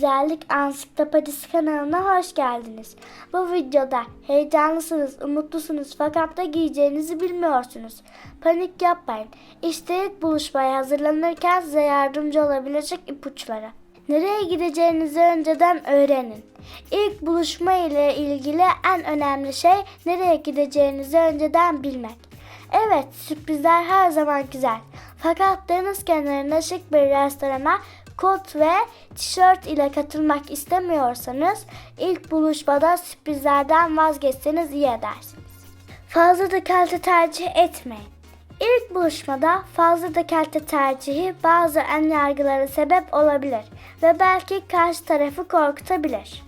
Güzellik Ansiklopedisi kanalına hoş geldiniz. Bu videoda heyecanlısınız, umutlusunuz fakat da giyeceğinizi bilmiyorsunuz. Panik yapmayın. İşte ilk buluşmaya hazırlanırken size yardımcı olabilecek ipuçları. Nereye gideceğinizi önceden öğrenin. İlk buluşma ile ilgili en önemli şey nereye gideceğinizi önceden bilmek. Evet, sürprizler her zaman güzel. Fakat deniz kenarında şık bir restorana kot ve tişört ile katılmak istemiyorsanız ilk buluşmada sürprizlerden vazgeçseniz iyi edersiniz. Fazla dekolte tercih etmeyin. İlk buluşmada fazla dekolte tercihi bazı ön yargılara sebep olabilir ve belki karşı tarafı korkutabilir.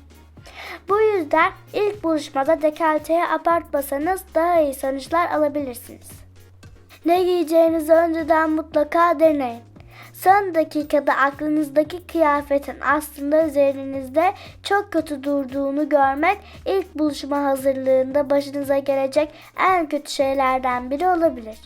Bu yüzden ilk buluşmada dekolteyi abartmasanız daha iyi sonuçlar alabilirsiniz. Ne giyeceğinizi önceden mutlaka deneyin. Son dakikada aklınızdaki kıyafetin aslında üzerinizde çok kötü durduğunu görmek ilk buluşma hazırlığında başınıza gelecek en kötü şeylerden biri olabilir.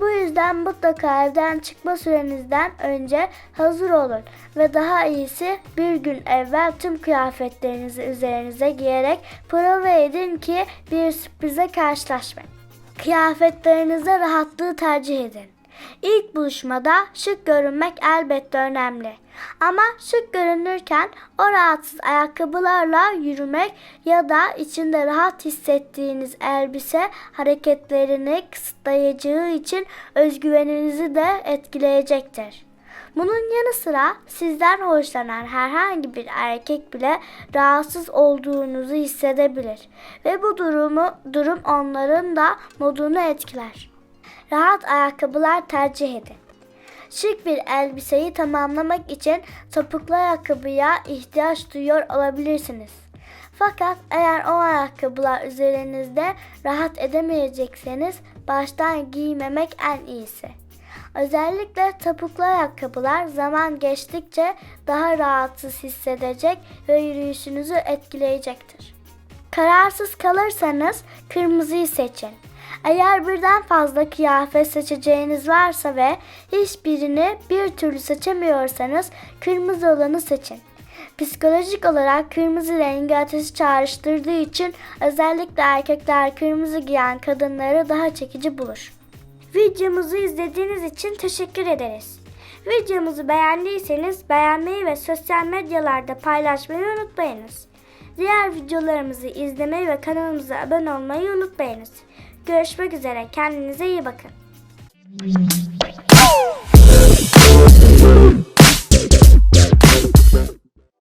Bu yüzden mutlaka evden çıkma sürenizden önce hazır olun ve daha iyisi bir gün evvel tüm kıyafetlerinizi üzerinize giyerek prova edin ki bir sürprize karşılaşmayın. Kıyafetlerinize rahatlığı tercih edin. İlk buluşmada şık görünmek elbette önemli. Ama şık görünürken o rahatsız ayakkabılarla yürümek ya da içinde rahat hissettiğiniz elbise hareketlerini kısıtlayacağı için özgüveninizi de etkileyecektir. Bunun yanı sıra sizden hoşlanan herhangi bir erkek bile rahatsız olduğunuzu hissedebilir ve bu durumu durum onların da modunu etkiler. Rahat ayakkabılar tercih edin. Şık bir elbiseyi tamamlamak için topuklu ayakkabıya ihtiyaç duyuyor olabilirsiniz. Fakat eğer o ayakkabılar üzerinizde rahat edemeyecekseniz baştan giymemek en iyisi. Özellikle topuklu ayakkabılar zaman geçtikçe daha rahatsız hissedecek ve yürüyüşünüzü etkileyecektir. Kararsız kalırsanız kırmızıyı seçin. Eğer birden fazla kıyafet seçeceğiniz varsa ve hiçbirini bir türlü seçemiyorsanız kırmızı olanı seçin. Psikolojik olarak kırmızı rengi ateşi çağrıştırdığı için özellikle erkekler kırmızı giyen kadınları daha çekici bulur. Videomuzu izlediğiniz için teşekkür ederiz. Videomuzu beğendiyseniz beğenmeyi ve sosyal medyalarda paylaşmayı unutmayınız. Diğer videolarımızı izlemeyi ve kanalımıza abone olmayı unutmayınız. Görüşmek üzere. Kendinize iyi bakın.